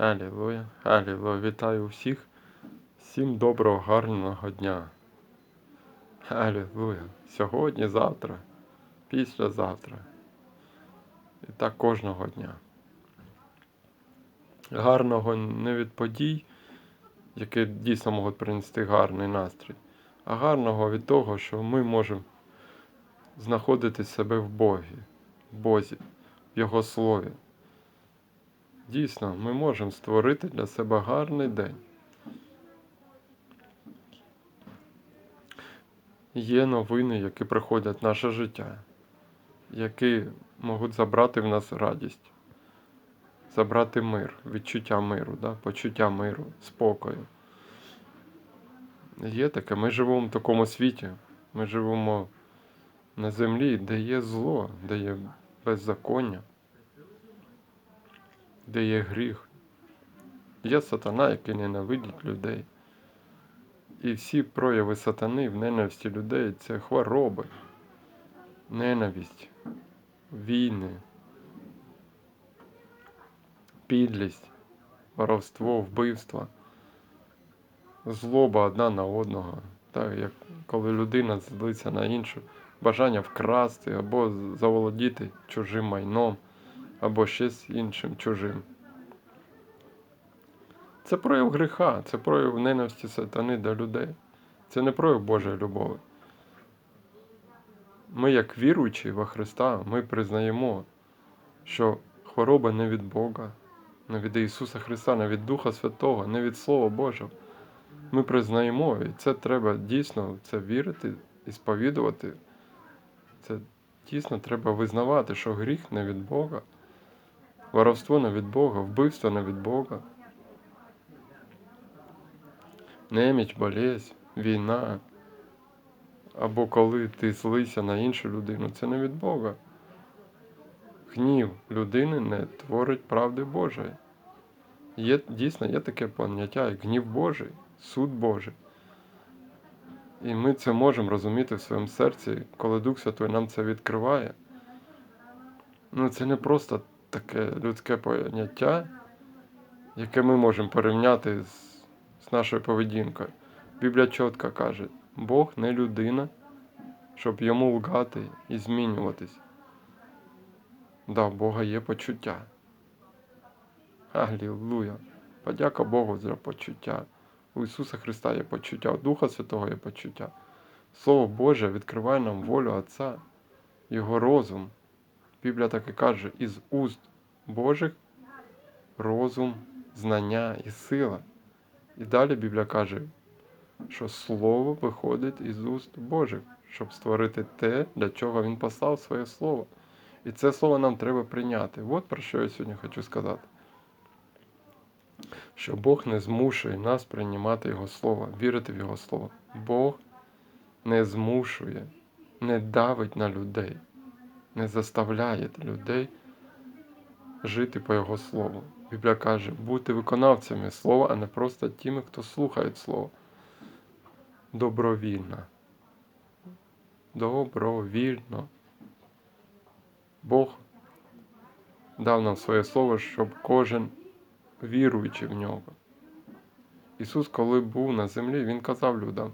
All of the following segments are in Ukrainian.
Алілуя, алілуя. Вітаю всіх. Всім доброго, гарного дня. Алілуя. Сьогодні, завтра, післязавтра. І так кожного дня. Гарного не від подій, які дійсно можуть принести гарний настрій, а гарного від того, що ми можемо знаходити себе в Богі, в Бозі, в Його Слові. Дійсно, ми можемо створити для себе гарний день. Є новини, які приходять в наше життя, які можуть забрати в нас радість, забрати мир, відчуття миру, да? почуття миру, спокою. Є таке, ми живемо в такому світі, ми живемо на землі, де є зло, де є беззаконня де є гріх. Є сатана, який ненавидить людей. І всі прояви сатани в ненависті людей це хвороби, ненависть, війни, підлість, воровство, вбивство, злоба одна на одного. Так, як коли людина злиться на іншу, бажання вкрасти або заволодіти чужим майном або з іншим чужим. Це прояв гріха, це прояв ненависті сатани до людей. Це не прояв Божої любові. Ми, як віруючі во Христа, ми признаємо, що хвороба не від Бога, не від Ісуса Христа, не від Духа Святого, не від Слова Божого. Ми признаємо, і це треба дійсно це вірити і сповідувати. Це дійсно треба визнавати, що гріх не від Бога. Воровство не від Бога, вбивство не від Бога. Неміч, болезнь, війна. Або коли ти злися на іншу людину, це не від Бога. Гнів людини не творить правди Божої. Є, Дійсно, є таке поняття, як гнів Божий, суд Божий. І ми це можемо розуміти в своєму серці, коли Дух Святой нам це відкриває. Ну, це не просто таке людське поняття, яке ми можемо порівняти з, з нашою поведінкою. Біблія чітко каже, Бог не людина, щоб йому лгати і змінюватись. Да, в Бога є почуття. Алілуя. Подяка Богу за почуття. У Ісуса Христа є почуття, у Духа Святого є почуття. Слово Боже відкриває нам волю Отця, Його розум. Біблія так і каже, із уст Божих розум, знання і сила. І далі Біблія каже, що Слово виходить із уст Божих, щоб створити те, для чого Він послав своє Слово. І це слово нам треба прийняти. От про що я сьогодні хочу сказати. Що Бог не змушує нас приймати Його Слово, вірити в Його Слово. Бог не змушує, не давить на людей не заставляє людей жити по Його Слову. Біблія каже, бути виконавцями Слова, а не просто тими, хто слухає Слово. Добровільно. Добровільно. Бог дав нам своє слово, щоб кожен віруючи в нього. Ісус, коли був на землі, Він казав людям,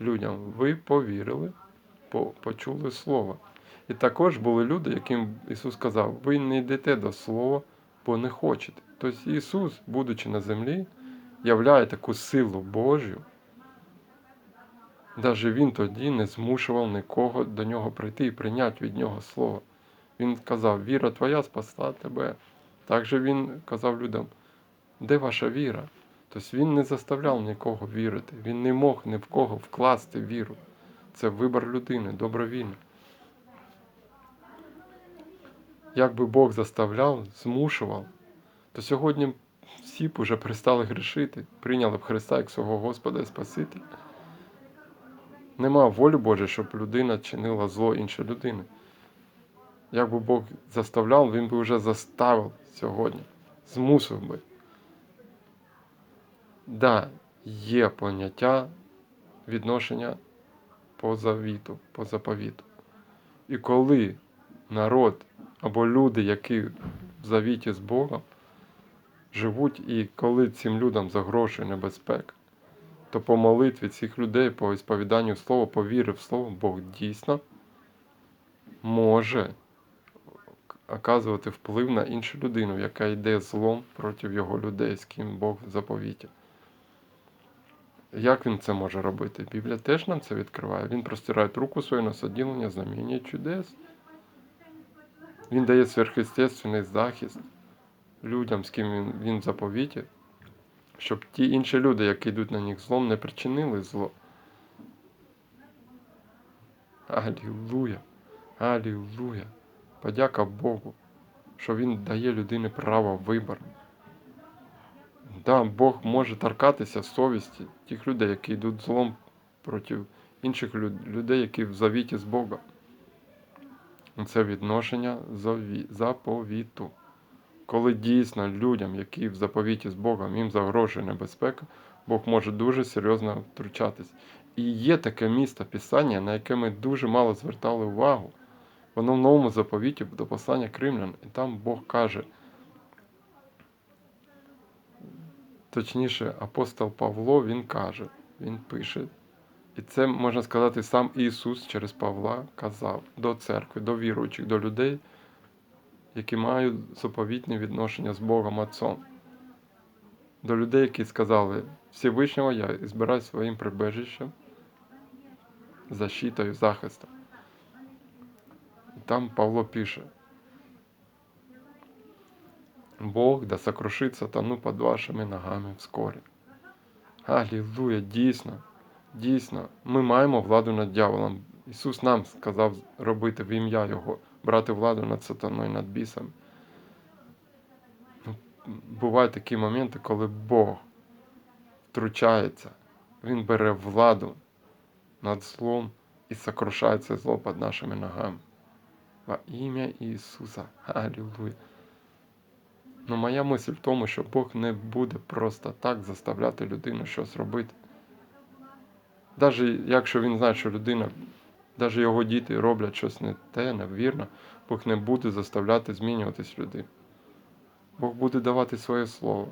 людям, ви повірили, почули Слово. І також були люди, яким Ісус сказав, ви не йдете до Слова, бо не хочете. Тобто Ісус, будучи на землі, являє таку силу Божю. Навіть Він тоді не змушував нікого до нього прийти і прийняти від Нього Слово. Він казав, віра твоя спасла тебе. Також Він казав людям, де ваша віра? Тобто Він не заставляв нікого вірити, він не мог ні в кого вкласти віру. Це вибір людини, добровільно. Як би Бог заставляв, змушував, то сьогодні всі б уже перестали грішити, прийняли б Христа як свого Господа і Спасителя. Нема волі Божої, щоб людина чинила зло іншої людини. Як би Бог заставляв, Він би вже заставив сьогодні, змусив би. Да, є поняття відношення по завіту, по заповіту. І коли народ або люди, які в завіті з Богом, живуть, і коли цим людям загрожує небезпека, то по молитві цих людей, по ісповіданню слова, по вірі в слово, Бог дійсно може оказувати вплив на іншу людину, яка йде злом проти його людей, з ким Бог заповіті. Як він це може робити? Біблія теж нам це відкриває. Він простирає руку свою на соділення знаміння чудес. Він дає сверхъестественний захист людям, з ким він, він заповіті, щоб ті інші люди, які йдуть на них злом, не причинили зло. Алілуя! Алілуя! Подяка Богу, що Він дає людині право вибору. Да, Бог може торкатися совісті тих людей, які йдуть злом проти інших людей, які в завіті з Богом. Це відношення заповіту. Коли дійсно людям, які в заповіті з Богом, їм загрожує небезпека, Бог може дуже серйозно втручатись. І є таке місто Писання, на яке ми дуже мало звертали увагу. Воно в новому заповіті до послання Кримлян, і там Бог каже, точніше, апостол Павло, він каже, він пише. І це можна сказати, сам Ісус через Павла казав до церкви, до віруючих, до людей, які мають заповітне відношення з Богом Отцом. До людей, які сказали, Всевишнього я і збираю своїм прибежищем, защитою, захистом. І там Павло пише, Бог да сокрушит сатану под вашими ногами вскоре. Алілуя, дійсно, дійсно, ми маємо владу над дьяволом. Ісус нам сказав робити в ім'я Його, брати владу над сатаною, над бісами. Ну, Бувають такі моменти, коли Бог втручається, Він бере владу над злом і сокрушає це зло під нашими ногами. Во ім'я Ісуса. Алілуя. Ну, моя мисль в тому, що Бог не буде просто так заставляти людину щось робити. Навіть якщо він знає, що людина, навіть його діти роблять щось не те, невірно, Бог не буде заставляти змінюватись людину. Бог буде давати своє слово.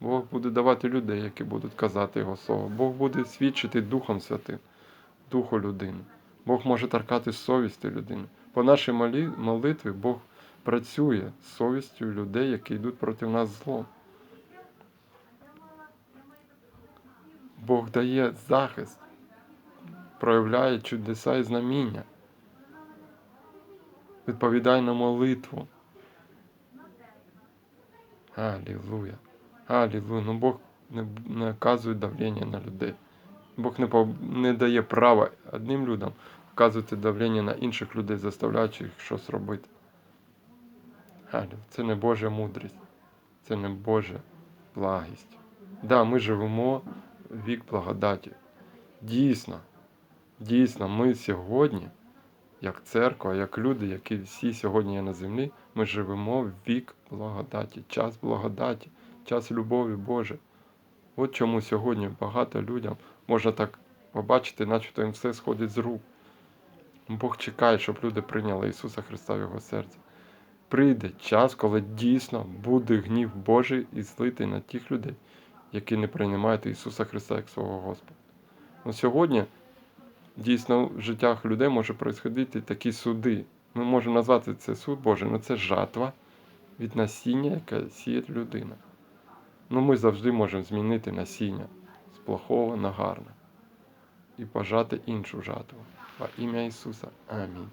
Бог буде давати людей, які будуть казати Його слово. Бог буде свідчити Духом Святим, Духу людини. Бог може торкати совісті людини. По нашій молитві Бог працює з совістю людей, які йдуть проти нас злом. Бог дає захист, проявляє чудеса і знаміння. Відповідає на молитву. Алілуя. Алілуя. Ну Бог не, оказує давлення на людей. Бог не, не дає права одним людям вказувати давлення на інших людей, заставляючи їх щось робити. Алло, це не Божа мудрість, це не Божа благість. Да, ми живемо в вік благодаті. Дійсно, дійсно, ми сьогодні, як церква, як люди, які всі сьогодні є на землі, ми живемо в вік благодаті, час благодаті, час любові Божої. От чому сьогодні багато людям можна так побачити, начебто їм все сходить з рук. Бог чекає, щоб люди прийняли Ісуса Христа в його серце. Прийде час, коли дійсно буде гнів Божий і злитий на тих людей, які не приймають Ісуса Христа як свого Господа. Ну, сьогодні дійсно в життях людей може происходити такі суди. Ми можемо назвати це суд Божий, але це жатва від насіння, яке сіє людина. Ну, ми завжди можемо змінити насіння з плохого на гарне і пожати іншу жатву. Во ім'я Ісуса. Амінь.